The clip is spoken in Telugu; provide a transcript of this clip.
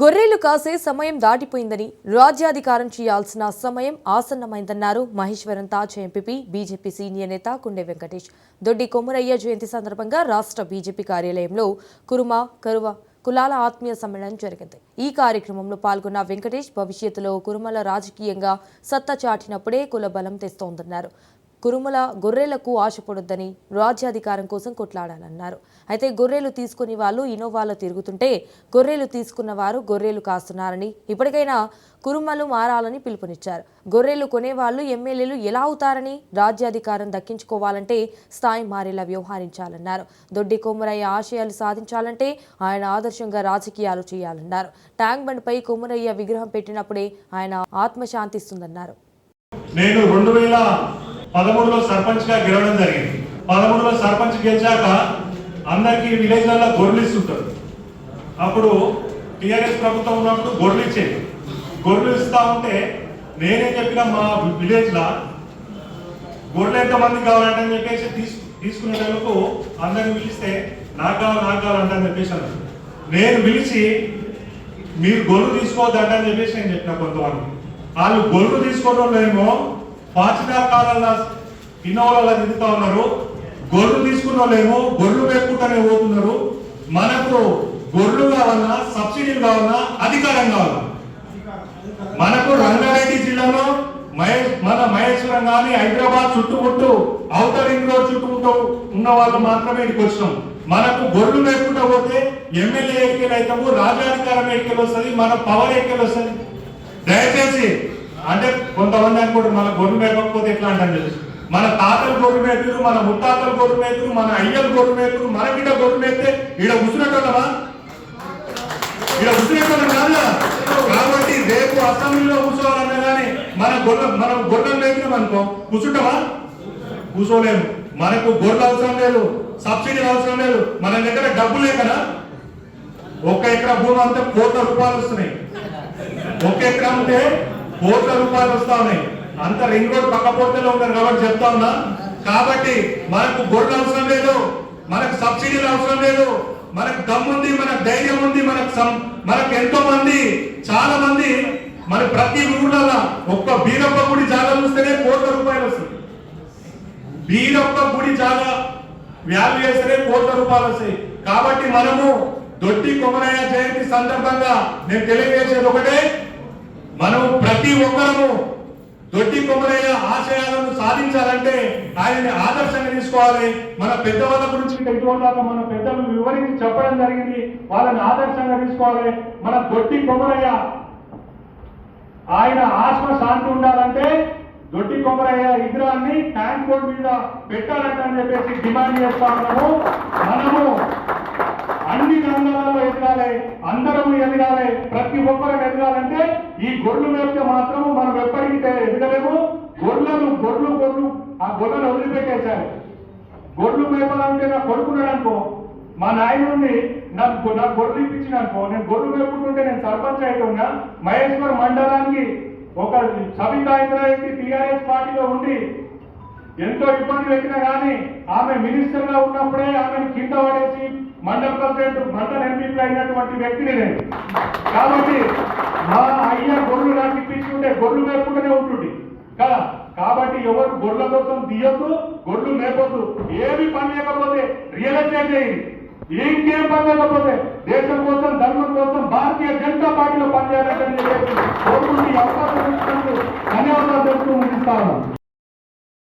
గొర్రెలు కాసే సమయం దాటిపోయిందని రాజ్యాధికారం చేయాల్సిన సమయం ఆసన్నమైందన్నారు మహేశ్వరం తాజ్ ఎంపీపీ బీజేపీ సీనియర్ నేత కుండె వెంకటేష్. దొడ్డి కొమ్మరయ్య జయంతి సందర్భంగా రాష్ట్ర బీజేపీ కార్యాలయంలో కురుమ కరువ కులాల ఆత్మీయ సమ్మేళనం జరిగింది. ఈ కార్యక్రమంలో పాల్గొన్న వెంకటేష్ భవిష్యత్తులో కురుమల రాజకీయంగా సత్తా చాటినప్పుడే కుల బలం తెస్తోందన్నారు. కురుమల గొర్రెలకు ఆశపడొద్దని రాజ్యాధికారం కోసం కొట్లాడాలన్నారు. అయితే గొర్రెలు తీసుకుని వాళ్ళు ఇనోవాలో తిరుగుతుంటే గొర్రెలు తీసుకున్న వారు గొర్రెలు కాస్తున్నారని ఇప్పటికైనా కురుమలు మారాలని పిలుపునిచ్చారు. గొర్రెలు కొనేవాళ్ళు ఎమ్మెల్యేలు ఎలా అవుతారని రాజ్యాధికారం దక్కించుకోవాలంటే స్థాయి మారేలా వ్యవహరించాలన్నారు. దొడ్డి కొమ్మరయ్య ఆశయాలు సాధించాలంటే ఆయన ఆదర్శంగా రాజకీయాలు చేయాలన్నారు. ట్యాంక్ బండ్పై కొమ్మరయ్య విగ్రహం పెట్టినప్పుడే ఆయన ఆత్మశాంతిస్తుందన్నారు. నేను రెండు వేల పదమూడులో సర్పంచ్గా గెలవడం జరిగింది. పదమూడులో సర్పంచ్ గెలిచాక అందరికి విలేజ్లలో గొర్రెలు ఇస్తుంటారు. అప్పుడు టిఆర్ఎస్ ప్రభుత్వం ఉన్నప్పుడు గొర్రెలు ఇచ్చేది. గొర్రెలు ఇస్తా ఉంటే నేనే చెప్పిన మా విలేజ్ లా గొర్రెలు ఎంత మంది కావాలంటే అని చెప్పేసి తీసు తీసుకునేటందుకు అందరిని పిలిస్తే నాకు కావాలి నాకు కావాలంటే చెప్పేసి అన్నారు. నేను పిలిచి మీరు గొర్రెలు తీసుకోవద్దంట అని చెప్పేసి నేను చెప్పిన కొంతమంది. వాళ్ళు గొర్రెలు తీసుకోవడం ఏమో ఫార్చునర్ కాలంలో ఇన్నోవాలలో తిరుగుతా ఉన్నారు. గొర్రెలు తీసుకున్న వాళ్ళేమో గొర్రెలు పెట్టుకుంటూనే పోతున్నారు. మనకు గొర్రెలు కావాలన్నా సబ్సిడీలు కావాలన్నా అధికారం కావాలి మనకు రంగారెడ్డి జిల్లాలో మహేష్ మన మహేశ్వరం కానీ హైదరాబాద్ చుట్టుముట్టు ఔటర్ రింగ్ రోడ్ చుట్టుముట్టు ఉన్న వాళ్ళు మాత్రమే ఇక్కడికి వచ్చినాం మనకు గొర్రెలు లేకుండా పోతే ఎమ్మెల్యే ఎన్నికలు అవుతాము రాజ్యాధికారం ఎక్కెలు వస్తుంది మన పవర్ ఎక్కెలు వస్తుంది. దయచేసి అంటే కొంతమంది అనుకుంటారు మన గొర్రె మేపకపోతే ఎట్లా అంటారు చెప్పేసి. మన తాతలు గొర్రె మేతురు మన ముత్తాతలు గొర్రె మేతురు మన అయ్యలు గొర్రె మేతురు మన బిడ్డ గొర్రె మేస్తే ఈడ కూర్చున్నట్టమ్మా ఈడ ఉద్రేకం కాదా కాబట్టి రేపు అసెంబ్లీలో కూర్చోవాలన్నా కానీ మన గొర్రె మనం గొర్రెలు లేపినాం అనుకో కూర్చుంటావా? కూర్చోలేము. మనకు గొర్రెలు అవసరం లేదు సబ్సిడీ అవసరం లేదు మన దగ్గర డబ్బు లేకనా ఒక ఎకరా భూమి అంతా కోట్ల రూపాయలు వస్తున్నాయి. ఒక ఎకరా ఉంటే కోట్ల రూపాయలు వస్తా ఉన్నాయి అంత రింగ్ రోడ్ పక్క పోర్తలో ఉన్నారు కాబట్టి చెప్తా ఉన్నా. కాబట్టి మనకు గొర్రెలు అవసరం లేదు మనకు సబ్సిడీలు అవసరం లేదు మనకు దమ్ముంది మనకు ధైర్యం ఉంది మనకు మనకు ఎంతో మంది చాలా మంది మన ప్రతి ఊళ్ళలో ఒక్క బీరప్ప గుడి జాగా చూస్తేనే కోట్ల రూపాయలు వస్తుంది బీరప్ప గుడి జాగా వ్యాల్యూ చేస్తేనే కోట్ల రూపాయలు వస్తాయి. కాబట్టి మనము దొడ్డి కొమరయ్య జయంతి సందర్భంగా నేను తెలియజేసేది ఒకటే మనం ప్రతి ఒక్కరము దొడ్డి కొమరయ్య ఆశయాలను సాధించాలంటే ఆయన్ని ఆదర్శంగా తీసుకోవాలి. మన పెద్దవాళ్ళ గురించి ఇటువంటి మన పెద్దలు వివరించి చెప్పడం జరిగింది. వాళ్ళని ఆదర్శంగా తీసుకోవాలి. మన దొడ్డి కొమరయ్య ఆయన ఆత్మ శాంతి ఉండాలంటే దొడ్డి కొమ్మరయ్య విగ్రహాన్ని ట్యాంక్ బోర్డ్ మీద పెట్టాలంట అని చెప్పేసి డిమాండ్ చేస్తా ఉన్నాము. మనము అన్ని రంగాలలో ఎదగాలి అందరము ఎదగాలి ప్రతి ఒక్కరం ఎదగాలంటే ఈ గొర్రెలు మేపితే మాత్రము మనం ఎప్పటికీ ఎదగలేము. గొర్రెలను గొర్రెలు గొర్రెలు ఆ గొర్రెలు వదిలిపెట్టేశారు. గొర్రెలు మేపాలంటే నా కొడుకున్నాడు అనుకో మా నాయనుడిని నాకు నాకు గొర్రెలు ఇప్పించిన అనుకో నేను గొర్రెలు మేపుకుంటుంటే నేను సర్పంచ్ అయితున్నా మహేశ్వర్ మండలానికి ఒక సబితా ఇంద్రారెడ్డి టీఆర్ఎస్ పార్టీలో ఉండి ఎంతో ఇబ్బంది పెట్టినా కానీ ఆమె మినిస్టర్గా ఉన్నప్పుడే ఆమెను కింద పడేసి మండల ప్రెసిడెంట్ మండల ఎంపీ అయినటువంటి వ్యక్తిని నేను. కాబట్టి మా అయ్య గొర్రెలు నాకు ఇప్పించుకుంటే గొర్రెలు మేపుకుంటూనే ఉంటుంది కదా కాబట్టి ఎవరు గొర్రెల కోసం తీయొద్దు గొర్రెలు మేపొద్దు. ఏమి పని లేకపోతే రియల్ ఎస్టేట్ చేయండి. ఇంకేం పని లేకపోతే దేశం కోసం ధర్మం